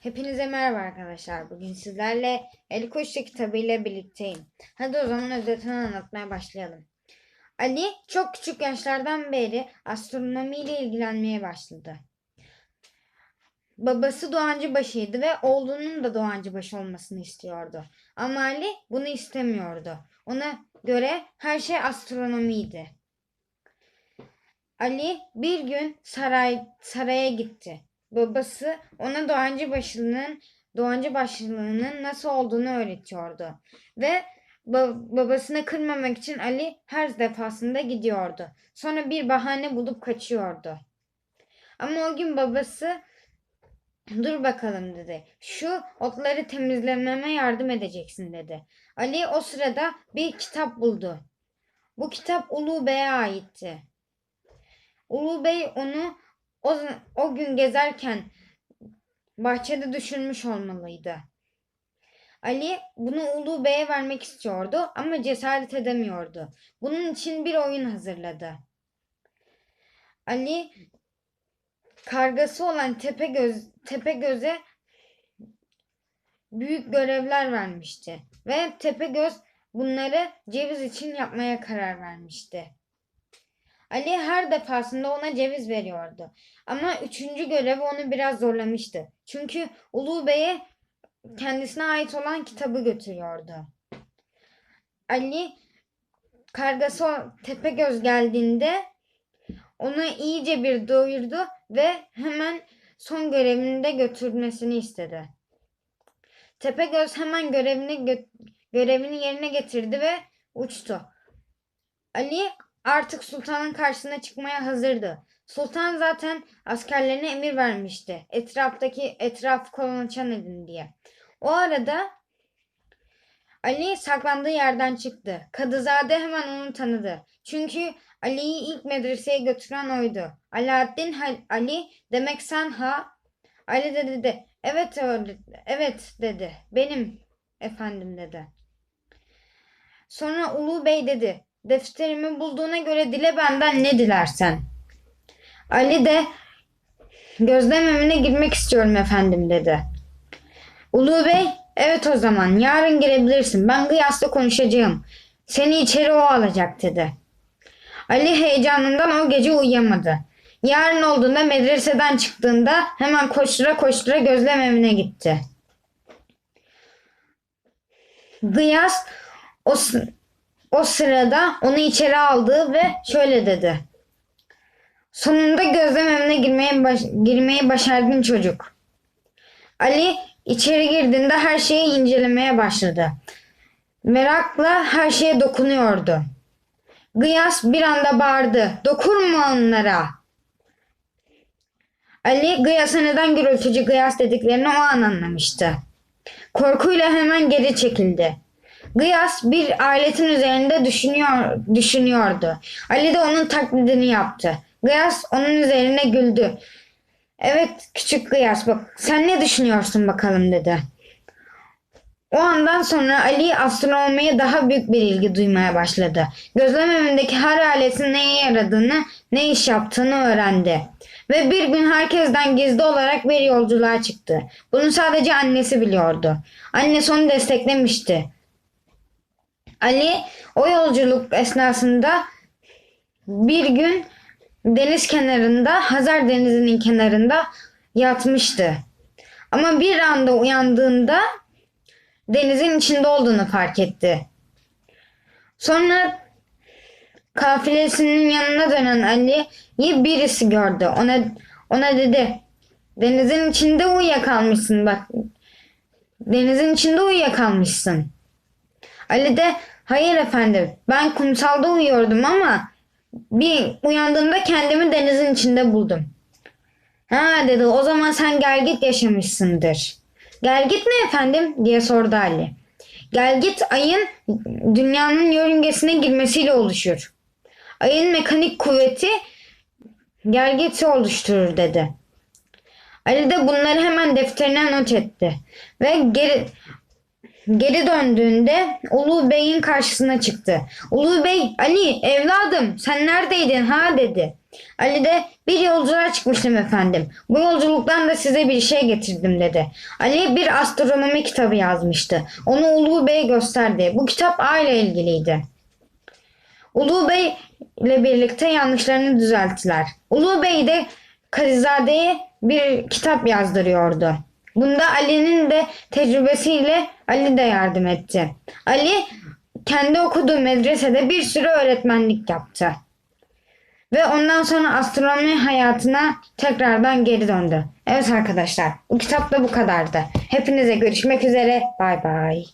Hepinize merhaba arkadaşlar. Bugün sizlerle El Kuşçu kitabı ile birlikteyim. Hadi o zaman özetini anlatmaya başlayalım. Ali çok küçük yaşlardan beri astronomiyle ilgilenmeye başladı. Babası Doğancıbaşı'ydı ve oğlunun da Doğancıbaşı olmasını istiyordu. Ama Ali bunu istemiyordu. Ona göre her şey astronomiydi. Ali bir gün saray saraya gitti. Babası ona Doğancı başlığının Doğancı başlığının nasıl olduğunu öğretiyordu. Ve ba- babasını kırmamak için Ali her defasında gidiyordu. Sonra bir bahane bulup kaçıyordu. Ama o gün babası dur bakalım dedi. Şu otları temizlememe yardım edeceksin dedi. Ali o sırada bir kitap buldu. Bu kitap Ulu Bey'e aitti. Ulu Bey onu o, o gün gezerken bahçede düşürmüş olmalıydı. Ali bunu Ulu Bey'e vermek istiyordu ama cesaret edemiyordu. Bunun için bir oyun hazırladı. Ali kargası olan Tepegöz Tepegöz'e büyük görevler vermişti ve Tepegöz bunları ceviz için yapmaya karar vermişti. Ali her defasında ona ceviz veriyordu. Ama üçüncü görevi onu biraz zorlamıştı. Çünkü Ulu Bey'e kendisine ait olan kitabı götürüyordu. Ali kargası Tepegöz geldiğinde onu iyice bir doyurdu ve hemen son görevini de götürmesini istedi. Tepegöz hemen görevini gö- görevini yerine getirdi ve uçtu. Ali artık sultanın karşısına çıkmaya hazırdı. Sultan zaten askerlerine emir vermişti. Etraftaki etrafı kolaçan edin diye. O arada Ali saklandığı yerden çıktı. Kadızade hemen onu tanıdı. Çünkü Ali'yi ilk medreseye götüren oydu. Alaaddin Ali demek sen ha? Ali de dedi. Evet evet dedi. Benim efendim dedi. Sonra Ulu Bey dedi. Defterimi bulduğuna göre dile benden ne dilersen. Ali de gözlem evine girmek istiyorum efendim dedi. Ulu Bey evet o zaman yarın girebilirsin. Ben Gıyas'la konuşacağım. Seni içeri o alacak dedi. Ali heyecanından o gece uyuyamadı. Yarın olduğunda medreseden çıktığında hemen koştura koştura gözlem evine gitti. Gıyas o, o sırada onu içeri aldı ve şöyle dedi. Sonunda gözlem evine girmeye, baş- girmeyi başardın çocuk. Ali içeri girdiğinde her şeyi incelemeye başladı. Merakla her şeye dokunuyordu. Gıyas bir anda bağırdı. Dokunma onlara. Ali Gıyas'a neden gürültücü Gıyas dediklerini o an anlamıştı. Korkuyla hemen geri çekildi. Gıyas bir aletin üzerinde düşünüyor, düşünüyordu. Ali de onun taklidini yaptı. Gıyas onun üzerine güldü. Evet küçük Gıyas bak sen ne düşünüyorsun bakalım dedi. O andan sonra Ali astronomiye daha büyük bir ilgi duymaya başladı. Gözlem evindeki her aletin neye yaradığını, ne iş yaptığını öğrendi. Ve bir gün herkesten gizli olarak bir yolculuğa çıktı. Bunu sadece annesi biliyordu. Annesi onu desteklemişti. Ali o yolculuk esnasında bir gün deniz kenarında, Hazar Denizi'nin kenarında yatmıştı. Ama bir anda uyandığında denizin içinde olduğunu fark etti. Sonra kafilesinin yanına dönen Ali'yi birisi gördü. Ona ona dedi: "Denizin içinde uyuyakalmışsın bak. Denizin içinde uyuyakalmışsın." Ali de hayır efendim ben kumsalda uyuyordum ama bir uyandığımda kendimi denizin içinde buldum. Ha dedi o zaman sen gelgit yaşamışsındır. Gelgit ne efendim diye sordu Ali. Gelgit ayın dünyanın yörüngesine girmesiyle oluşur. Ayın mekanik kuvveti gelgiti oluşturur dedi. Ali de bunları hemen defterine not etti. Ve geri Geri döndüğünde Ulu Bey'in karşısına çıktı. Ulu Bey, Ali evladım sen neredeydin ha dedi. Ali de bir yolculuğa çıkmıştım efendim. Bu yolculuktan da size bir şey getirdim dedi. Ali bir astronomi kitabı yazmıştı. Onu Ulu Bey gösterdi. Bu kitap A ile ilgiliydi. Ulu Bey ile birlikte yanlışlarını düzelttiler. Ulu Bey de Kalizade'ye bir kitap yazdırıyordu. Bunda Ali'nin de tecrübesiyle Ali de yardım etti. Ali kendi okuduğu medresede bir sürü öğretmenlik yaptı. Ve ondan sonra astronomi hayatına tekrardan geri döndü. Evet arkadaşlar bu kitap da bu kadardı. Hepinize görüşmek üzere. Bay bay.